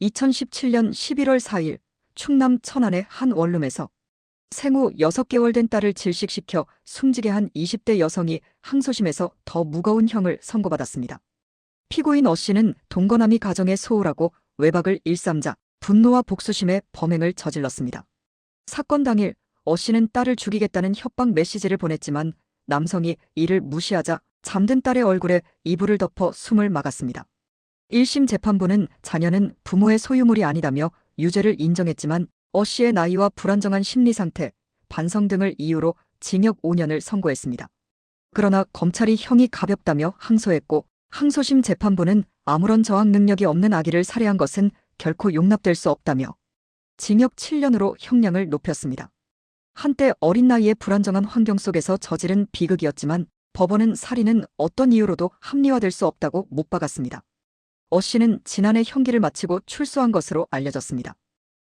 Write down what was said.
2017년 11월 4일 충남 천안의 한 원룸에서 생후 6개월 된 딸을 질식시켜 숨지게 한 20대 여성이 항소심에서 더 무거운 형을 선고받았습니다. 피고인 어 씨는 동거남이 가정에 소홀하고 외박을 일삼자 분노와 복수심에 범행을 저질렀습니다. 사건 당일 어 씨는 딸을 죽이겠다는 협박 메시지를 보냈지만 남성이 이를 무시하자 잠든 딸의 얼굴에 이불을 덮어 숨을 막았습니다. 1심 재판부는 자녀는 부모의 소유물이 아니다며 유죄를 인정했지만 어 씨의 나이와 불안정한 심리 상태, 반성 등을 이유로 징역 5년을 선고했습니다. 그러나 검찰이 형이 가볍다며 항소했고 항소심 재판부는 아무런 저항 능력이 없는 아기를 살해한 것은 결코 용납될 수 없다며 징역 7년으로 형량을 높였습니다. 한때 어린 나이에 불안정한 환경 속에서 저지른 비극이었지만 법원은 살인은 어떤 이유로도 합리화될 수 없다고 못 박았습니다. 어 씨는 지난해 형기를 마치고 출소한 것으로 알려졌습니다.